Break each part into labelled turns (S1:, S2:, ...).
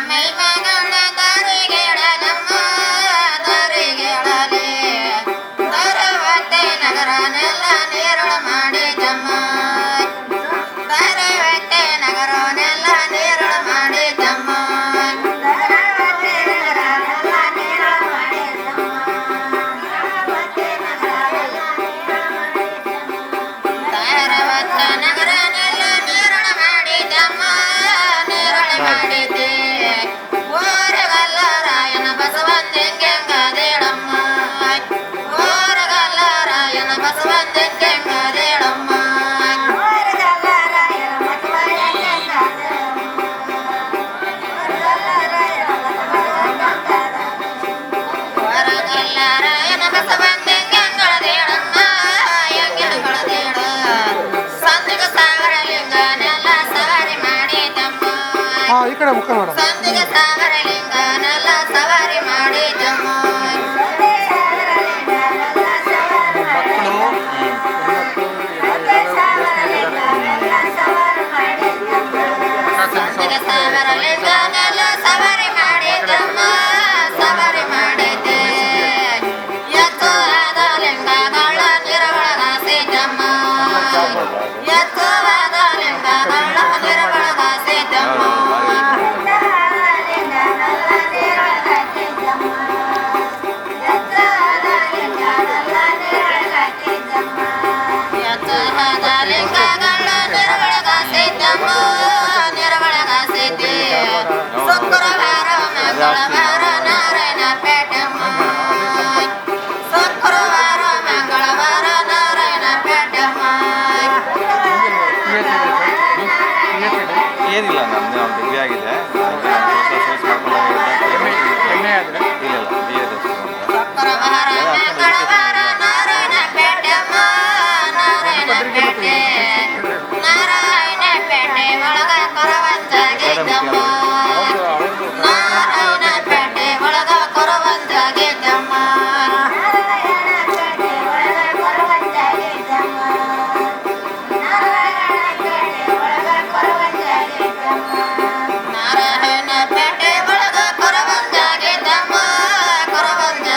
S1: ತಮಿಳ್ ಮಗಳ ಈ
S2: ಕಡೆ ಮುಖ ನೋಡೋಣ
S3: ಏನಿಲ್ಲ ನಾನು ಡಿಗ್ರಿ ಆಗಿದೆ ಎಮ್ಮೆ
S2: ಆದರೆ?
S3: ಇಲ್ಲ
S1: ಒಳಗ ಕೊರವಂತಾಗಿದ್ದ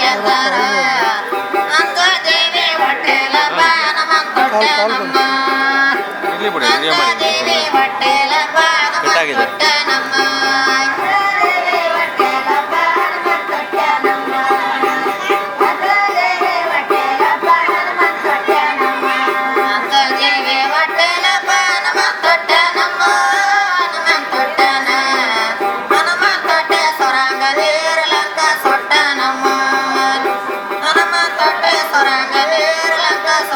S1: ಗೆದ್ದಾರ ಅಂಕ ದೇವಿ ಹೊಟ್ಟೆಲ ಬಾನಮ ಕೊಟ್ಟನಮ್ಮ
S3: ಅಂಕ ದೇವಿ
S1: ಹೊಟ್ಟೆಲ ಬಾನಮ ಕೊಟ್ಟನಮ್ಮ